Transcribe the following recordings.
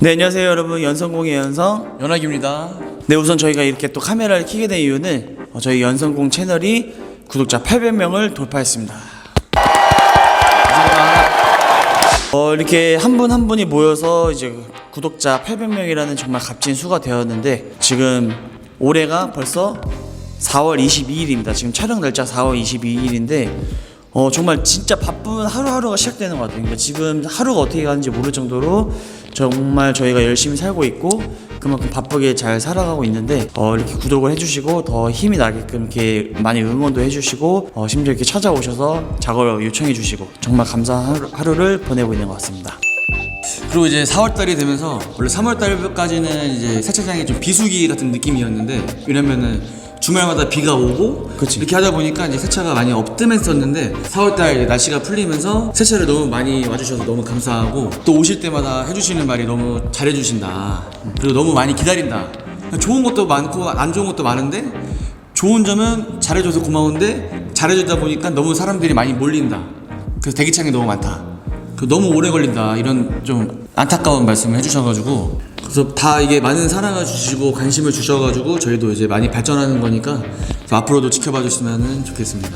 네 안녕하세요 여러분 연성공의 연성 연학입니다. 네 우선 저희가 이렇게 또 카메라를 켜게 된 이유는 어, 저희 연성공 채널이 구독자 800명을 돌파했습니다 어, 이렇게 한 분 한 분이 모여서 이제 구독자 800명이라는 정말 값진 수가 되었는데 지금 올해가 벌써 4월 22일입니다. 지금 촬영 날짜 4월 22일인데 어, 정말 진짜 바쁜 하루하루가 시작되는 것 같아요. 그러니까 지금 하루가 어떻게 가는지 모를 정도로 정말 저희가 열심히 살고 있고 그만큼 바쁘게 잘 살아가고 있는데 어, 이렇게 구독을 해주시고 더 힘이 나게끔 이렇게 많이 응원도 해주시고 어, 심지어 이렇게 찾아오셔서 작업을 요청해주시고 정말 감사한 하루, 하루를 보내고 있는 것 같습니다. 그리고 이제 4월 달이 되면서 원래 3월 달까지는 이제 세차장이 좀 비수기 같은 느낌이었는데 왜냐면은 주말마다 비가 오고 그치. 이렇게 하다 보니까 이제 세차가 많이 없뜸했었는데 4월 달 이제 날씨가 풀리면서 세차를 너무 많이 와주셔서 너무 감사하고 또 오실 때마다 해주시는 말이 너무 잘해주신다. 그리고 너무 많이 기다린다. 좋은 것도 많고 안 좋은 것도 많은데 좋은 점은 잘해줘서 고마운데 잘해주다 보니까 너무 사람들이 많이 몰린다. 그래서 대기창이 너무 많다. 그 너무 오래 걸린다. 이런 좀 안타까운 말씀을 해주셔가지고 그래서 다 이게 많은 사랑을 주시고 관심을 주셔가지고 저희도 이제 많이 발전하는 거니까 앞으로도 지켜봐 주시면 좋겠습니다.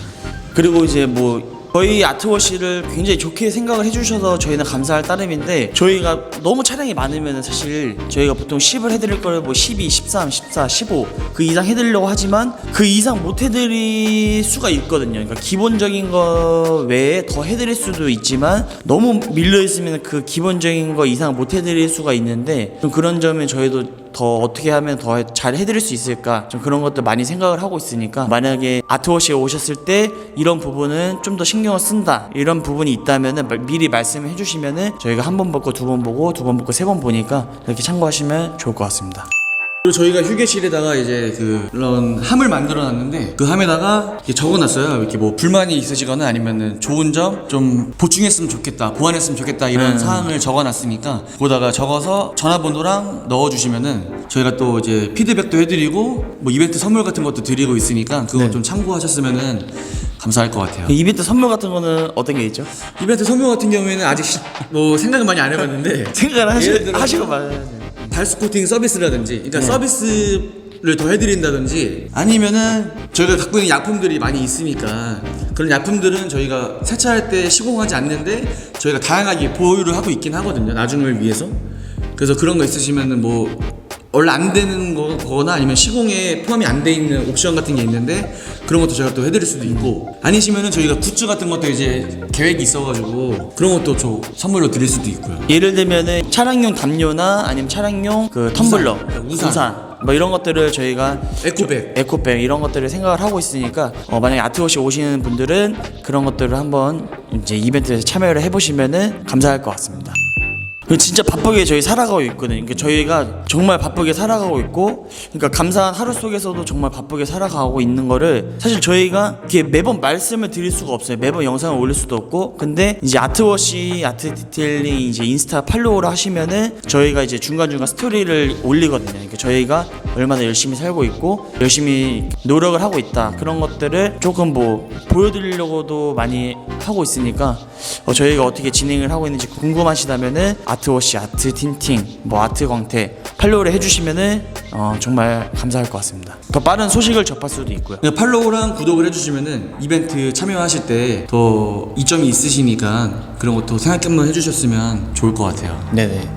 그리고 이제 뭐 저희 아트워시를 굉장히 좋게 생각을 해주셔서 저희는 감사할 따름인데 저희가 너무 차량이 많으면 사실 저희가 보통 10을 해드릴 거를 뭐 12, 13, 14, 15 그 이상 해드리려고 하지만 그 이상 못 해드릴 수가 있거든요. 그러니까 기본적인 거 외에 더 해드릴 수도 있지만 너무 밀려 있으면 그 기본적인 거 이상 못 해드릴 수가 있는데 좀 그런 점에 저희도 더 어떻게 하면 더 잘 해드릴 수 있을까 좀 그런 것도 많이 생각을 하고 있으니까 만약에 아트워시에 오셨을 때 이런 부분은 좀 더 신경을 쓴다 이런 부분이 있다면은 말- 미리 말씀해 주시면은 저희가 한 번 보고 두 번 보고 두 번 보고 세 번 보니까 이렇게 참고하시면 좋을 것 같습니다. 그리고 저희가 휴게실에다가 이제 그 그런 함을 만들어 놨는데 그 함에다가 이렇게 적어 놨어요. 이렇게 뭐 불만이 있으시거나 아니면은 좋은 점 좀 보충했으면 좋겠다, 보완했으면 좋겠다 이런 음. 사항을 적어 놨으니까 거기다가 적어서 전화번호랑 넣어 주시면은 저희가 또 이제 피드백도 해 드리고 뭐 이벤트 선물 같은 것도 드리고 있으니까 그거 네. 좀 참고하셨으면은 감사할 것 같아요. 그 이벤트 선물 같은 거는 어떤 게 있죠? 이벤트 선물 같은 경우에는 아직 시- 뭐 생각은 많이 안 해봤는데 생각을 하시, 예를 들어서 하시고 말해야죠. 발수 코팅 서비스라든지 그러니까 네. 서비스를 더 해드린다든지 아니면은 저희가 갖고 있는 약품들이 많이 있으니까 그런 약품들은 저희가 세차할 때 시공하지 않는데 저희가 다양하게 보유를 하고 있긴 하거든요 나중을 위해서 그래서 그런 거 있으시면은 뭐 원래 안 되는 거- 거거나 아니면 시공에 포함이 안 돼 있는 옵션 같은 게 있는데 그런 것도 저희가 또 해드릴 수도 있고 아니시면은 저희가 굿즈 같은 것도 이제 계획이 있어가지고 그런 것도 저 선물로 드릴 수도 있고요 예를 들면은 차량용 담요나 아니면 차량용 그 텀블러, 우산. 우산 뭐 이런 것들을 저희가 에코백 에코백 이런 것들을 생각을 하고 있으니까 어, 만약에 아트워시 오시는 분들은 그런 것들을 한번 이제 이벤트에서 참여를 해보시면은 감사할 것 같습니다. 진짜 바쁘게 저희 살아가고 있거든요. 그러니까 저희가 정말 바쁘게 살아가고 있고, 그러니까 감사한 하루 속에서도 정말 바쁘게 살아가고 있는 거를 사실 저희가 이렇게 매번 말씀을 드릴 수가 없어요. 매번 영상을 올릴 수도 없고, 근데 이제 아트워시, 아트 디테일링 이제 인스타 팔로우를 하시면은 저희가 이제 중간 중간 스토리를 올리거든요. 저희가 얼마나 열심히 살고 있고, 열심히 노력을 하고 있다. 그런 것들을 조금 뭐 보여드리려고도 많이 하고 있으니까 어, 저희가 어떻게 진행을 하고 있는지 궁금하시다면은 아트워시, 아트 틴팅, 뭐 아트 광태 팔로우를 해주시면은 어, 정말 감사할 것 같습니다. 더 빠른 소식을 접할 수도 있고요. 그냥 팔로우랑 구독을 해주시면은 이벤트 참여하실 때 더 이점이 있으시니까 그런 것도 생각 한번 해주셨으면 좋을 것 같아요. 네네.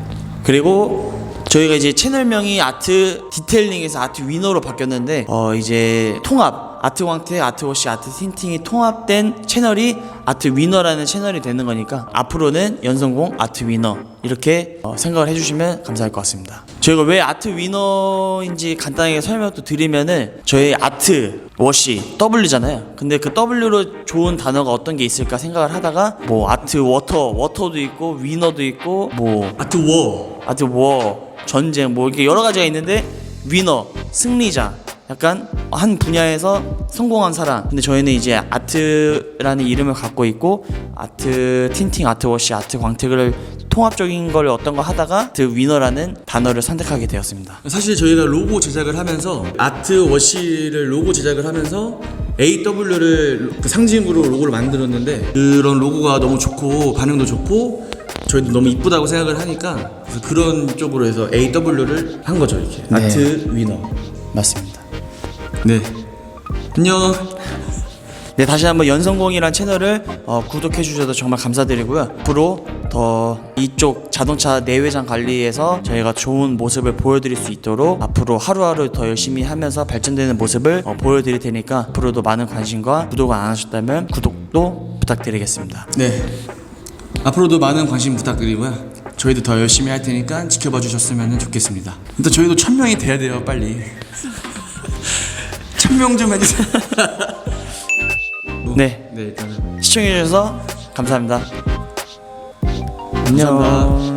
그리고 저희가 이제 채널명이 아트 디테일링에서 아트 위너로 바뀌었는데 어 이제 통합 아트 광태, 아트워시, 아트 틴팅이 통합된 채널이 아트 위너라는 채널이 되는 거니까 앞으로는 연성공 아트 위너 이렇게 어, 생각을 해주시면 감사할 것 같습니다. 저희가 왜 아트 위너인지 간단하게 설명을 또 드리면은 저희 아트 워시 W잖아요. 근데 그 W로 좋은 단어가 어떤 게 있을까 생각을 하다가 뭐 아트 워터 워터도 있고 위너도 있고 뭐 아트 워 아트 워 전쟁 뭐 이렇게 여러 가지가 있는데 위너 승리자 약간 한 분야에서 성공한 사람. 근데 저희는 이제 아트라는 이름을 갖고 있고 아트 틴팅 아트 워시 아트 광택을 통합적인 걸 어떤 거 하다가 아트 위너라는 단어를 선택하게 되었습니다. 사실 저희가 로고 제작을 하면서 아트 워시를 로고 제작을 하면서 AW를 그 상징으로 로고를 만들었는데 그런 로고가 너무 좋고 반응도 좋고 저희도 너무 이쁘다고 생각을 하니까 그래서 그런 쪽으로 해서 AW를 한 거죠 이렇게 네. 아트 위너. 맞습니다. 네. 안녕. 네 다시 한번 연성공이란 채널을 어, 구독해 주셔서 정말 감사드리고요. 앞으로 더 이쪽 자동차 내외장 관리에서 저희가 좋은 모습을 보여드릴 수 있도록 앞으로 하루하루 더 열심히 하면서 발전되는 모습을 어, 보여드릴 테니까 앞으로도 많은 관심과 구독을 안 하셨다면 구독도 부탁드리겠습니다. 네. 앞으로도 많은 관심 부탁드리고요. 저희도 더 열심히 할 테니까 지켜봐 주셨으면 좋겠습니다. 일단 저희도 천 명이 돼야 돼요, 빨리. 천 명 좀 해주세요. 네 네, 일단은 시청해 주셔서 감사합니다. 안녕. 감사합니다.